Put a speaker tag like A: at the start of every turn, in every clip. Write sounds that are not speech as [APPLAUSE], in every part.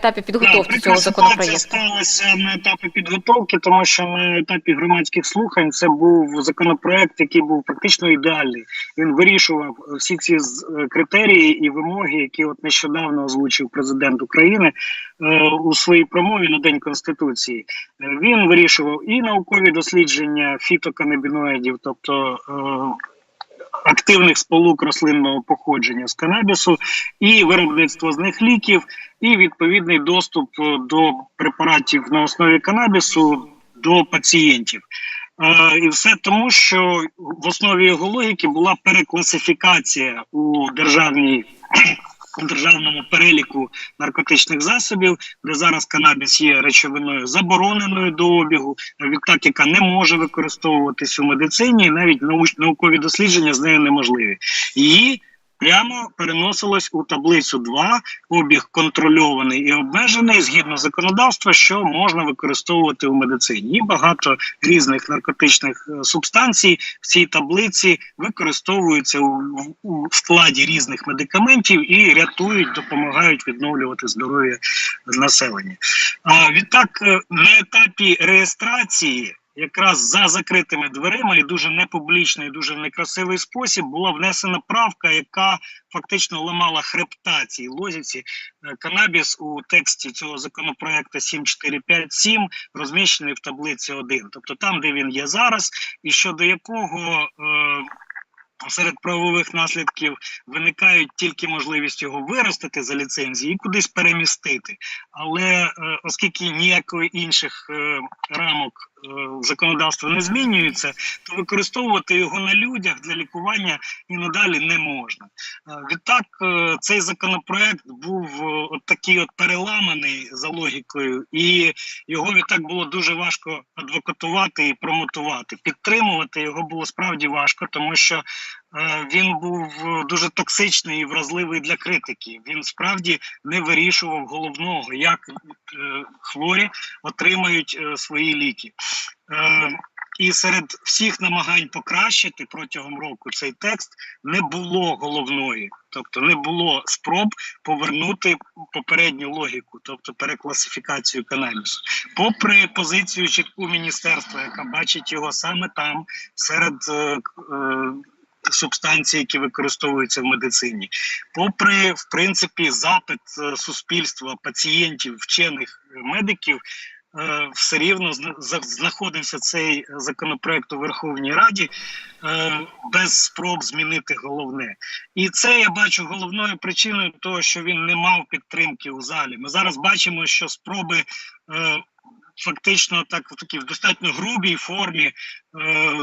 A: етапі підготовки
B: Так,
A: цього
B: ситуація сталася на етапі підготовки, тому що на етапі громадських слухань це був законопроект, який був практично ідеальний. Він вирішував всі ці е, критерії і вимоги, які от нещодавно озвучив президент України е, у своїй промові на День Конституції. Е, Він вирішував і наукові дослідження фітоканабіноїдів, тобто е, активних сполук рослинного походження з канабісу, і виробництво з них ліків, і відповідний доступ е, до препаратів на основі канабісу до пацієнтів. Е, І все тому, що в основі його логіки була перекласифікація у державній державному переліку наркотичних засобів, де зараз канабіс є речовиною забороненою до обігу, відтак, яка не може використовуватись у медицині, навіть науч- наукові дослідження з нею неможливі. Її прямо переносилось у таблицю 2, обіг контрольований і обмежений згідно законодавства, що можна використовувати у медицині. І багато різних наркотичних е, субстанцій в цій таблиці використовуються у, у складі різних медикаментів і рятують, допомагають відновлювати здоров'я населення. А відтак, е, на етапі реєстрації. Якраз за закритими дверима і дуже непублічний, і дуже некрасивий спосіб була внесена правка, яка фактично ламала хребта цій лозіці. Е, Канабіс у тексті цього законопроекту 7457 розміщений в таблиці 1, тобто там, де він є зараз, і щодо якого е, серед правових наслідків виникають тільки можливість його виростити за ліцензії і кудись перемістити. Але е, оскільки ніякої інших е, рамок е, законодавства не змінюється, то використовувати його на людях для лікування і надалі не можна. Е, Відтак, е, цей законопроект був от такий от переламаний за логікою, і його відтак було дуже важко адвокатувати і промотувати. Підтримувати його було справді важко, тому що він був е, дуже токсичний і вразливий для критики. Він справді не вирішував головного, як е, хворі отримають е, свої ліки. Е, і серед всіх намагань покращити протягом року цей текст не було головної, тобто не було спроб повернути попередню логіку, тобто перекласифікацію канабісу. Попри позицію чітку міністерства, яка бачить його саме там, серед е, е, які використовуються в медицині, попри в принципі запит е, суспільства, пацієнтів, вчених медиків. е, Все рівно зна- знаходився цей законопроект у Верховній Раді е, без спроб змінити головне. І це я бачу головною причиною того, що він не мав підтримки у залі. Ми зараз бачимо, що спроби фактично так в такій в достатньо грубій формі, е,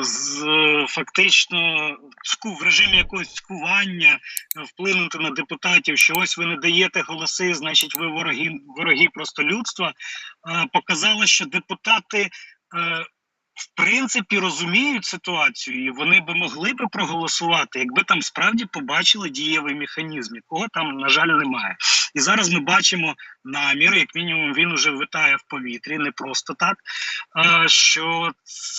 B: з фактично в режимі якогось цькування е, вплинути на депутатів, що ось ви не даєте голоси, значить, ви вороги, вороги просто людства. е, Показало, що депутати. е, в принципі розуміють ситуацію, і вони би могли би проголосувати, якби там справді побачили дієвий механізм, якого там, на жаль, немає. І зараз ми бачимо намір, як мінімум, він уже витає в повітрі, не просто так. е, Що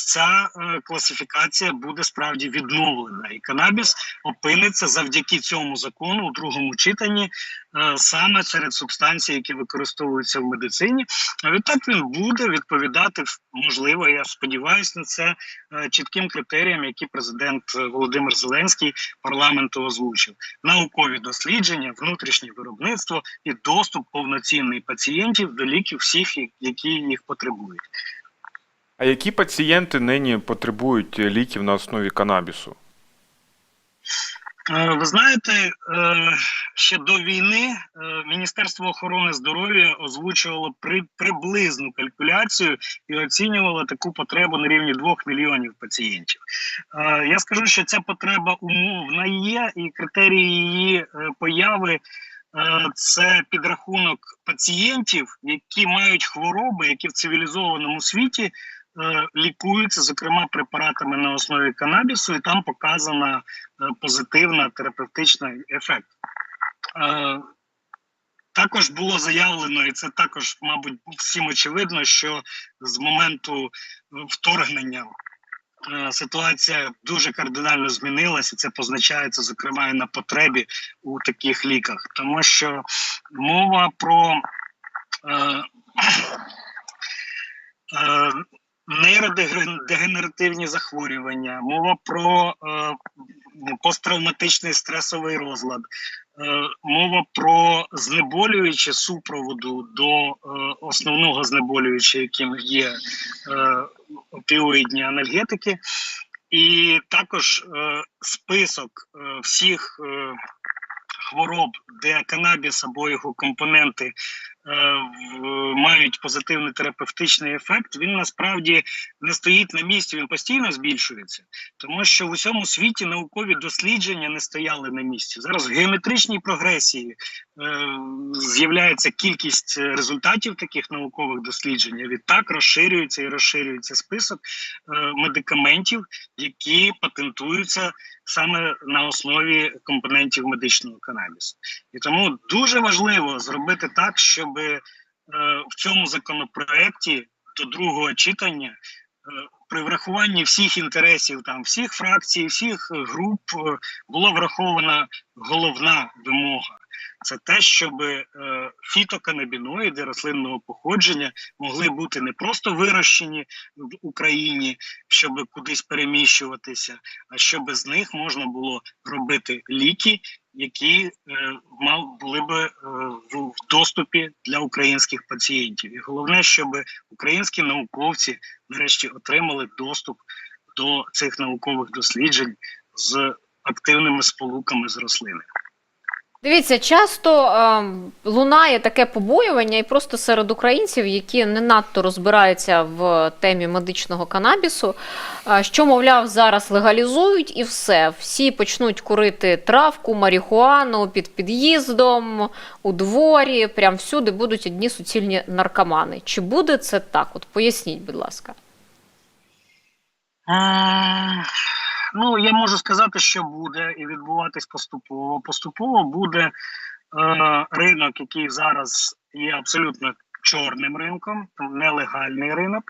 B: ця е, класифікація буде справді відновлена, і канабіс опиниться завдяки цьому закону у другому читанні е, саме серед субстанцій, які використовуються в медицині. А відтак він буде відповідати можливо, я сподіваюся на це чітким критеріям, які президент е, Володимир Зеленський парламенту озвучив: наукові дослідження, внутрішнє виробництво і доступ повноцінний пацієнтів до ліків всіх, які їх потребують.
C: А які пацієнти нині потребують ліків на основі канабісу?
B: Е, Ви знаєте, е, ще до війни е, Міністерство охорони здоров'я озвучувало при, приблизну калькуляцію і оцінювало таку потребу на рівні 2 мільйонів пацієнтів. Я скажу, що ця потреба умовна є, і критерії її появи. Це підрахунок пацієнтів, які мають хвороби, які в цивілізованому світі лікуються, зокрема препаратами на основі канабісу, і там показана е, позитивна терапевтична ефект. Е, Також було заявлено, і це також, мабуть, всім очевидно, що з моменту е, вторгнення е, ситуація дуже кардинально змінилася. Це позначається, зокрема, і на потребі у таких ліках, тому що мова про е, [COUGHS] е, нейродегенеративні захворювання, мова про е, посттравматичний стресовий розлад, е, мова про знеболююче супроводу до е, основного знеболюючого, яким є е, опіоїдні анальгетики, і також е, список е, всіх е, хвороб, де канабіс або його компоненти мають позитивний терапевтичний ефект, він насправді не стоїть на місці, він постійно збільшується, тому що в усьому світі наукові дослідження не стояли на місці. Зараз в геометричній прогресії е, з'являється кількість е, результатів таких наукових досліджень. Відтак розширюється і розширюється список е, медикаментів, які патентуються саме на основі компонентів медичного канабісу. І тому дуже важливо зробити так, щоб е, в цьому законопроекті до другого читання. е, При врахуванні всіх інтересів там всіх фракцій, всіх е, груп було була врахована головна вимога. Це те, щоб е, фітоканабіноїди рослинного походження могли бути не просто вирощені в Україні, щоб кудись переміщуватися, а щоб з них можна було робити ліки, які е, мав були би е, в доступі для українських пацієнтів. І головне, щоб українські науковці нарешті отримали доступ до цих наукових досліджень з активними сполуками з рослини.
A: Дивіться, часто е, лунає таке побоювання, і просто серед українців, які не надто розбираються в темі медичного канабісу, е, що, мовляв, зараз легалізують і все. Всі почнуть курити травку, марихуану під під'їздом, у дворі, прям всюди будуть одні суцільні наркомани. Чи буде це так? От поясніть, будь ласка.
B: Ну, я можу сказати, що буде і відбуватись поступово. Поступово буде е, ринок, який зараз є абсолютно чорним ринком, нелегальний ринок,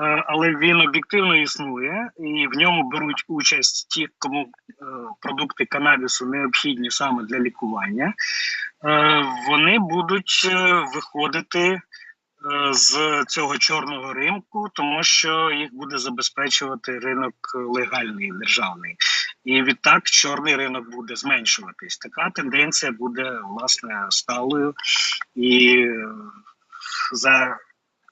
B: е, але він об'єктивно існує, і в ньому беруть участь ті, кому е, продукти канабісу необхідні саме для лікування. Е, вони будуть е, виходити з цього чорного ринку, тому що їх буде забезпечувати ринок легальний державний, і відтак чорний ринок буде зменшуватись. Така тенденція буде власне сталою, і е, за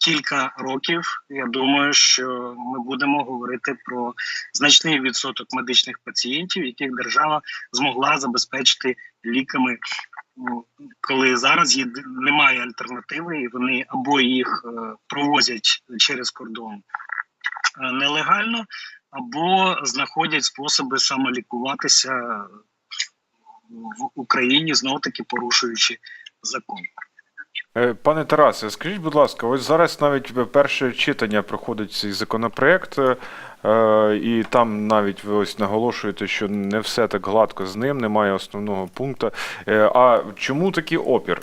B: кілька років я думаю, що ми будемо говорити про значний відсоток медичних пацієнтів, яких держава змогла забезпечити ліками коли зараз немає альтернативи, і вони або їх е, провозять через кордон е, нелегально, або знаходять способи самолікуватися в Україні, знов таки порушуючи закон.
C: Е, Пане Тарасе, скажіть, будь ласка, ось зараз навіть перше читання проходить цей законопроект, е, і там навіть ви ось наголошуєте, що не все так гладко з ним, немає основного пункту. Е, А чому такий опір?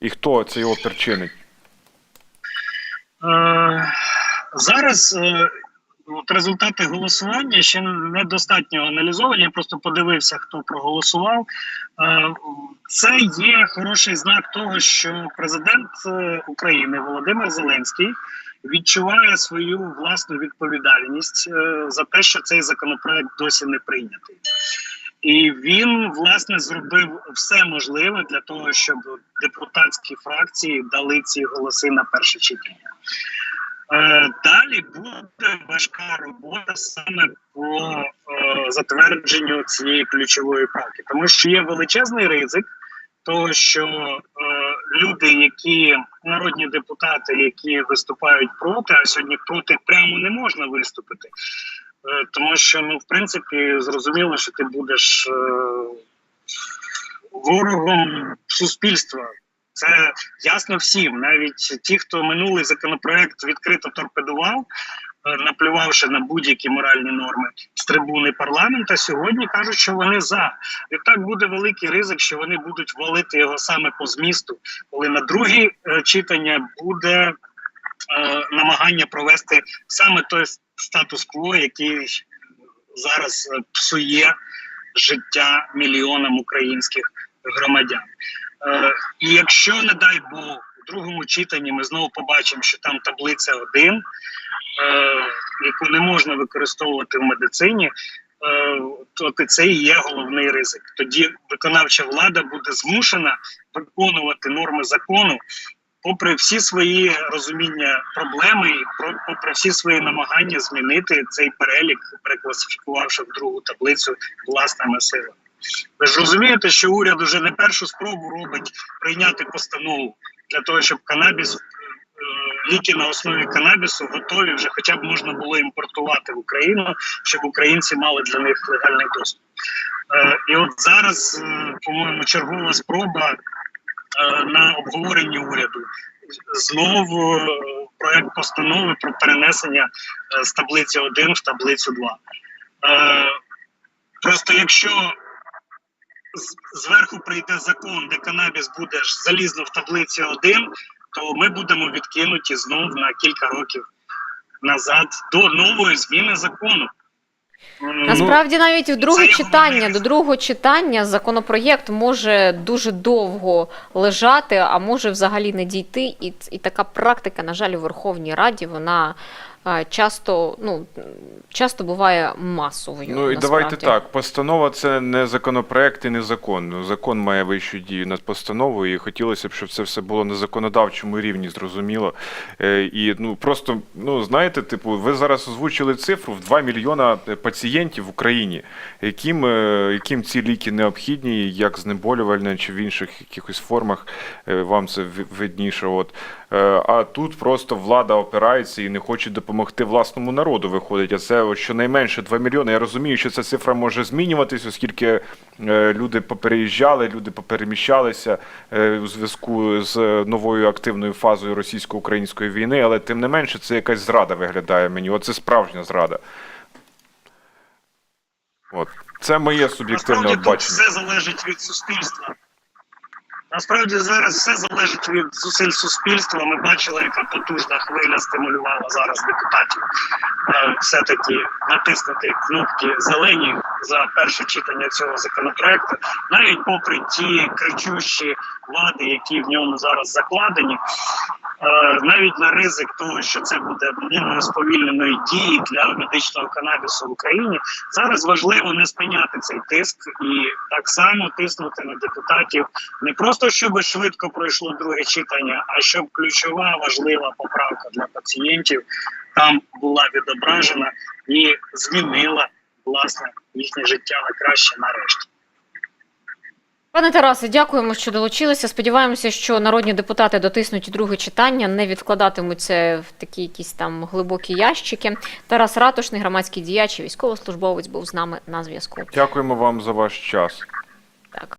C: І хто цей опір чинить?
B: Е, зараз е, от результати голосування ще недостатньо аналізовані. Я просто подивився, хто проголосував. Е, це є хороший знак того, що президент е, України Володимир Зеленський відчуває свою власну відповідальність е, за те, що цей законопроект досі не прийнятий. І він власне зробив все можливе для того, щоб депутатські фракції дали ці голоси на перше читання. Е, Далі буде важка робота саме по е, затвердженню цієї ключової правки, тому що є величезний ризик того, що е, люди, які народні депутати, які виступають проти, а сьогодні проти прямо не можна виступити, тому що ну в принципі зрозуміло, що ти будеш ворогом суспільства. Це ясно всім, навіть ті, хто минулий законопроект відкрито торпедував, е, наплювавши на будь-які моральні норми з трибуни парламента, сьогодні кажуть, що вони за. І так буде великий ризик, що вони будуть валити його саме по змісту, коли на друге е, читання буде е, намагання провести саме той статус-кво, який зараз псує життя мільйонам українських громадян. Е, І якщо, не дай Бог, у другому читанні ми знову побачимо, що там таблиця 1, е, яку не можна використовувати в медицині, е, то це і є головний ризик. Тоді виконавча влада буде змушена виконувати норми закону, попри всі свої розуміння проблеми, і попри всі свої намагання змінити цей перелік, перекласифікувавши в другу таблицю власними силами. Ви ж розумієте, що уряд уже не першу спробу робить прийняти постанову для того, щоб канабіс, е, ліки на основі канабісу готові вже хоча б можна було імпортувати в Україну, щоб українці мали для них легальний доступ. Е, І от зараз, е, по-моєму, чергова спроба на обговоренні уряду. Знову проект постанови про перенесення з таблиці 1 в таблицю 2. Е, Просто якщо зверху прийде закон, де канабіс буде залізно в таблиці 1, то ми будемо відкинуті знов на кілька років назад до нової зміни закону.
A: Насправді навіть в друге читання, до другого читання законопроєкт може дуже довго лежати, а може взагалі не дійти. І, і така практика, на жаль, у Верховній Раді, вона часто, ну, часто буває масовою.
C: Ну і давайте так. Постанова це не законопроект і не закон. Ну, Закон має вищу дію над постановою, і хотілося б, щоб це все було на законодавчому рівні, зрозуміло. Е, і ну просто, ну знаєте, типу, ви зараз озвучили цифру в 2 мільйона е, пацієнтів в Україні, яким, е, яким ці ліки необхідні, як знеболювальне чи в інших якихось формах, вам це ви- видніше. От. А тут просто влада опирається і не хоче допомогти власному народу. Виходить, а це щонайменше 2 мільйони. Я розумію, що ця цифра може змінюватись, оскільки е, люди попереїжджали, люди попереміщалися е, у зв'язку з новою активною фазою російсько-української війни, але тим не менше це якась зрада виглядає мені. Оце справжня зрада. От. Це моє суб'єктивне бачення.
B: все залежить від суспільства. Насправді зараз все залежить від зусиль суспільства. Ми бачили, яка потужна хвиля стимулювала зараз депутатів е, все-таки натиснути кнопки зелені за перше читання цього законопроекту, навіть попри ті кричущі влади, які в ньому зараз закладені. Е, навіть на ризик того, що це буде міною сповільненої дії для медичного канабісу в Україні, зараз важливо не спиняти цей тиск і так само тиснути на депутатів не просто щоб швидко пройшло друге читання, а щоб ключова важлива поправка для пацієнтів там була відображена і змінила власне їхнє життя на краще нарешті.
A: Пане Тарасе, дякуємо, що долучилися. Сподіваємося, що народні депутати дотиснуть друге читання, не відкладатимуться в такі якісь там глибокі ящики. Тарас Ратушний, громадський діяч і військовослужбовець, був з нами на зв'язку.
C: Дякуємо вам за ваш час.
A: Так.